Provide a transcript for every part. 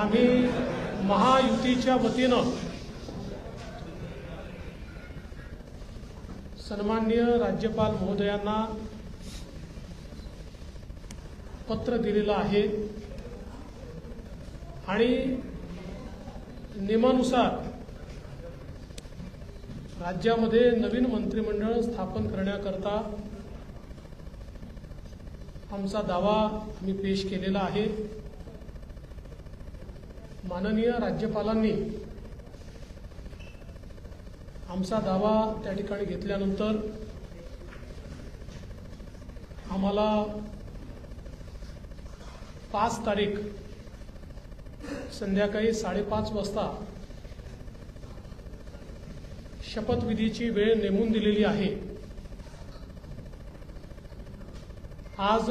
आम्ही महायुतीच्या वतीनं सन्माननीय राज्यपाल महोदयांना पत्र दिलेलं आहे आणि नियमानुसार राज्यामध्ये नवीन मंत्रिमंडळ स्थापन करण्याकरता आमचा दावा आम्ही पेश केलेला आहे. माननीय राज्यपालांनी आमचा दावा त्या ठिकाणी घेतल्यानंतर आम्हाला पाच तारीख संध्याकाळी साडेपाच वाजता शपथविधीची वेळ नेमून दिलेली आहे. आज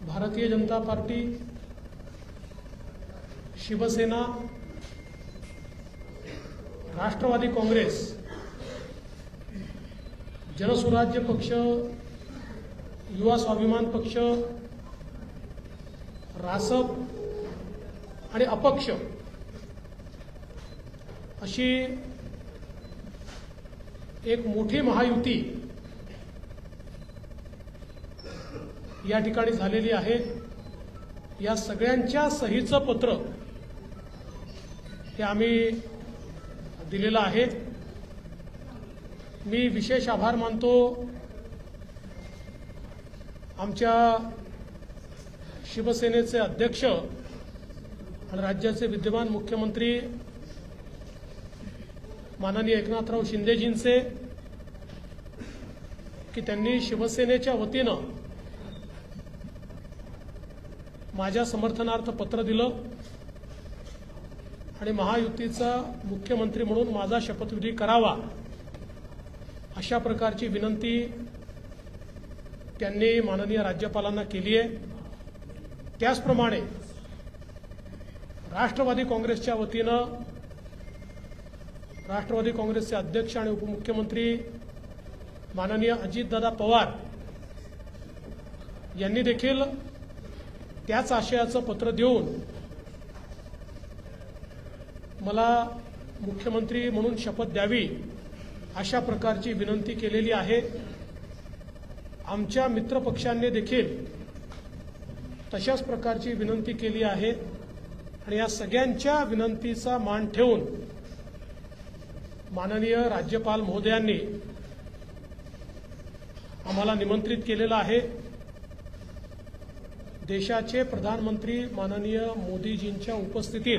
भारतीय जनता पार्टी शिवसेना राष्ट्रवादी काँग्रेस जनसुराज्य पक्ष युवा स्वाभिमान पक्ष रासप आणि अपक्ष अशी एक मोठी महायुती या ठिकाणी झालेली आहे. या सगळ्यांच्या सहीचं पत्र हे आम्ही दिलेलं आहे. मी विशेष आभार मानतो आमच्या शिवसेनेचे अध्यक्ष आणि राज्याचे विद्यमान मुख्यमंत्री माननीय एकनाथराव शिंदेजींचे की त्यांनी शिवसेनेच्या वतीनं माझ्या समर्थनार्थ पत्र दिलं. आणि महायुतीचा मुख्यमंत्री म्हणून माझा शपथविधी करावा अशा प्रकारची विनंती त्यांनी माननीय राज्यपालांना केली आहे. त्याचप्रमाणे राष्ट्रवादी काँग्रेसच्या वतीनं राष्ट्रवादी काँग्रेसचे अध्यक्ष आणि उपमुख्यमंत्री माननीय अजितदादा पवार यांनी देखील त्याच आशयाचं पत्र देऊन मला मुख्यमंत्री म्हणून शपथ द्यावी अशा प्रकारची विनंती केलेली आहे. आमच्या मित्रपक्षांनी देखील तशाच प्रकारची विनंती केली आहे आणि या सगळ्यांच्या विनंतीचा मान ठेवून माननीय राज्यपाल महोदयांनी आम्हाला निमंत्रित केलेलं आहे. देशाचे प्रधानमंत्री माननीय मोदीजींच्या उपस्थितीत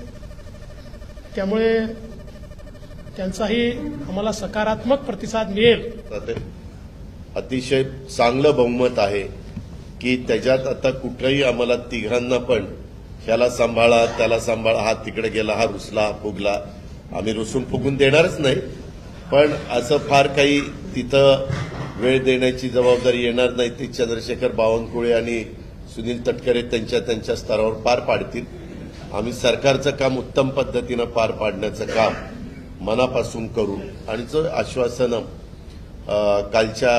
त्यामुळे त्यांचाही आम्हाला सकारात्मक प्रतिसाद मिळेल. अतिशय चांगलं बहुमत आहे की त्याच्यात आता कुठंही आम्हाला तिघांना पण ह्याला सांभाळा त्याला सांभाळा हा तिकडे गेला हा रुसला फुगला. आम्ही रुसून फुगून देणारच नाही. पण असं फार काही तिथं वेळ देण्याची जबाबदारी येणार नाही. ती चंद्रशेखर बावनकुळे आणि सुनील तटकरे त्यांच्या त्यांच्या स्तरावर पार पाडतील. आम्ही सरकारचं काम उत्तम पद्धतीनं पार पाडण्याचं काम मनापासून करू आणि जो आश्वासनं कालच्या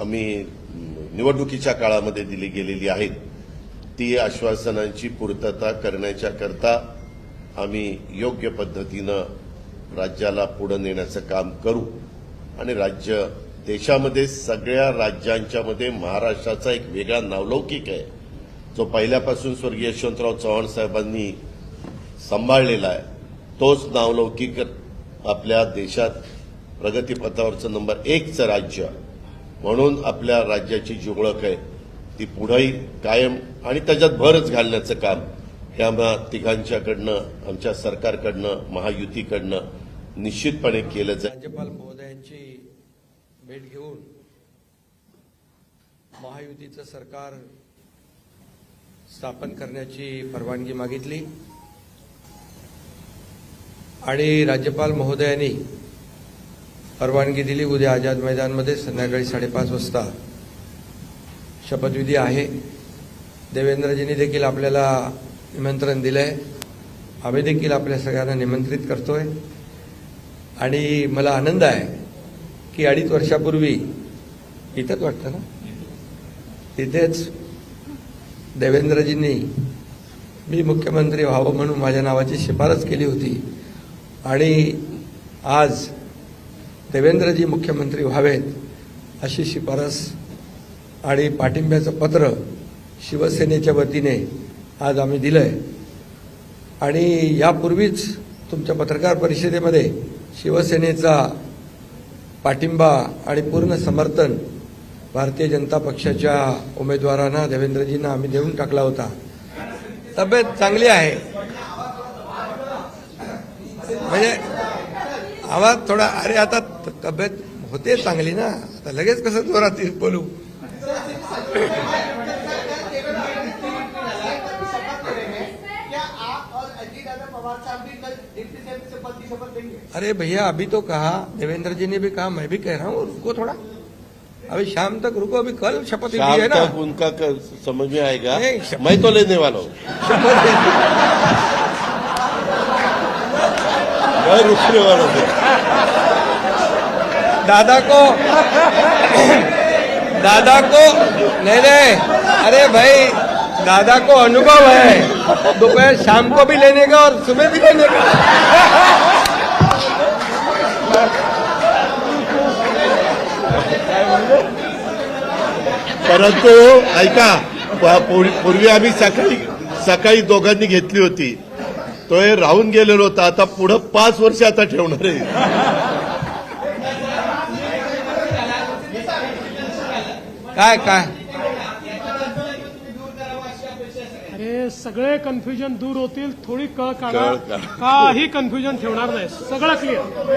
आम्ही निवडणुकीच्या काळामध्ये दिली गेलेली आहेत ती आश्वासनांची पूर्तता करण्याच्या करता आम्ही योग्य पद्धतीनं राज्याला पुढे नेण्याचं काम करू. आणि राज्य देशामध्ये सगळ्या राज्यांच्यामध्ये महाराष्ट्राचा एक वेगळा नावलौकिक आहे. जो पहिल्यापासून स्वर्गीय यशवंतराव चव्हाण साहेबांनी सांभाळलेला आहे तोच नावलौकिक आपल्या देशात प्रगतीपथावरचं नंबर एकचं राज्य म्हणून आपल्या राज्याची जी ओळख आहे ती पुढेही कायम आणि त्याच्यात भरच घालण्याचं काम हे आम्हा तिघांच्याकडनं आमच्या सरकारकडनं महायुतीकडनं निश्चितपणे केलं जाईल. राज्यपाल महोदयांची भेट घेऊन महायुतीचं सरकार स्थापन करण्याची परवानगी मागितली. आणि राज्यपाल महोदयांनी परवानगी दिली. उद्या आझाद मैदानमध्ये संध्याकाळी साडेपाच वाजता शपथविधी आहे. देवेंद्रजींनी देखील आपल्याला निमंत्रण दिलंय. आम्ही देखील आपल्या सगळ्यांना निमंत्रित करतोय. आणि मला आनंद आहे की अडीच वर्षापूर्वी इथंच वाटतं ना? तिथेच देवेंद्रजींनी मी मुख्यमंत्री व्हावं म्हणून माझ्या नावाची शिफारस केली होती. आणि आज देवेंद्रजी मुख्यमंत्री व्हावेत अशी शिफारस आणि पाठिंब्याचं पत्र शिवसेनेच्या वतीने आज आम्ही दिलंय. आणि यापूर्वीच तुमच्या पत्रकार परिषदेमध्ये शिवसेनेचा पाठिंबा आणि पूर्ण समर्थन भारतीय जनता पक्षाच्या उमेदवारांना देवेंद्रजींना आम्ही देऊन टाकला होता. तब्येत चांगली आहे. म्हणजे आवाज थोडा अरे आता तब्येत होते चांगली ना? आता लगेच कसं जोरात बोलू? अरे भैया अभी तो कहा देवेंद्र जी ने भी कहा मैं भी कह रहा हूँ रुको थोड़ा अभी शाम तक रुको अभी कल शपथ ली शाम है ना। तक उनका क- समझ में आएगा। मैं तो लेने वाला हूँ। शपथ मैं रुकने वाला हूँ। दादा को दादा को नहीं नहीं अरे भाई दादा को अनुभव है। दोपहर शाम को भी लेने का और सुबह भी लेने का। परंतु ऐका पूर्वी पूर्वी आम्ही सकाळी सकाळी दोघांनी घेतली होती. तो हे राहून गेलेलो होता आता पुढं पाच वर्ष आता ठेवणार आहे. काय काय? अरे सगळे कन्फ्युजन दूर होतील थोडी कळ काढा. कळ काढा. काही कन्फ्युजन ठेवणार नाही. सगळं क्लिअर